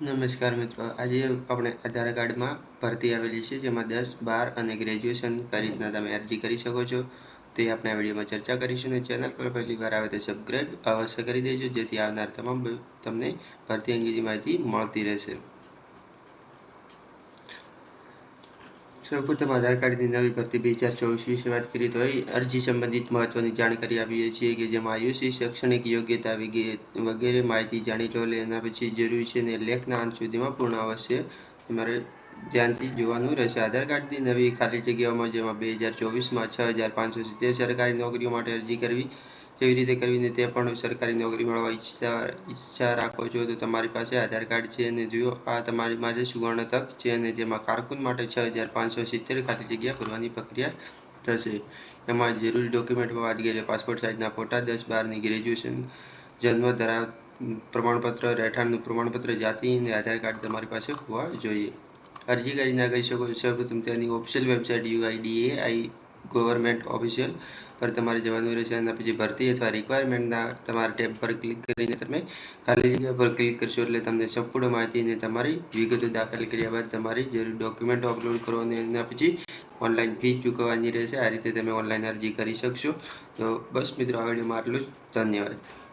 નમસ્કાર મિત્રો. આજે આપણે આધાર કાર્ડમાં ભરતી આવેલી છે, જેમાં દસ, બાર અને ગ્રેજ્યુએશન કઈ રીતના તમે અરજી કરી શકો છો તે આપણે આ વિડીયોમાં ચર્ચા કરીશું અને ચેનલ પર પહેલી વાર આવે તો સબસ્ક્રાઈબ અવશ્ય કરી દેજો, જેથી આવનાર તમામ તમને ભરતી અંગેની માહિતી મળતી રહેશે. સૌપ્રથમ આધાર કાર્ડની નવી ભરતી બે હજાર ચોવીસ વિશે વાત કરીએ તો અરજી સંબંધિત મહત્વની જાણકારી આપીએ છીએ કે જેમાં આયુષી શૈક્ષણિક યોગ્યતા વગેરે માહિતી જાણી લો એના પછી જરૂરી છે ને લેખના અંત સુધીમાં પૂર્ણ અવશ્ય તમારે ધ્યાનથી જોવાનું રહેશે. આધાર કાર્ડની નવી ખાલી જગ્યાઓમાં જેમાં બે હજાર ચોવીસમાં છ હજાર પાંચસો સિત્તેર સરકારી નોકરીઓ માટે અરજી કરવી કેવી રીતે કરવીને તે પણ સરકારી નોકરી મળવા ઈચ્છા ઈચ્છા રાખો છો, તો તમારી પાસે આધાર કાર્ડ છે અને જુઓ, આ તમારી માટે સુવર્ણ તક છે અને જેમાં કારકુન માટે છ હજાર પાંચસો સિત્તેર ખાલી જગ્યા ભરવાની પ્રક્રિયા થશે. એમાં જરૂરી ડોક્યુમેન્ટમાં વાત કરીએ પાસપોર્ટ સાઇઝના ફોટા, દસ બારની ગ્રેજ્યુએશન જન્મ ધરાવ પ્રમાણપત્ર, રહેઠાણનું પ્રમાણપત્ર, જાતિ અને આધાર કાર્ડ તમારી પાસે હોવા જોઈએ. અરજી કરી ના કરી શકો છો તેની official website UIDAI government official પર તમારે જવાનું રહેશે અને પછી ભરતી અથવા રિક્વાયરમેન્ટના તમારા ટેબ પર ક્લિક કરીને તમે ખાલી જગ્યા પર ક્લિક કરશો એટલે તમને સંપૂર્ણ માહિતી અને તમારી વિગતો દાખલ કર્યા બાદ તમારી જરૂરી ડોક્યુમેન્ટ અપલોડ કરો અને એના પછી ઓનલાઈન ફી ચૂકવવાની રહેશે. આ રીતે તમે ઓનલાઈન અરજી કરી શકશો. તો બસ મિત્રો, આ વિડીયોમાં આટલું જ. ધન્યવાદ.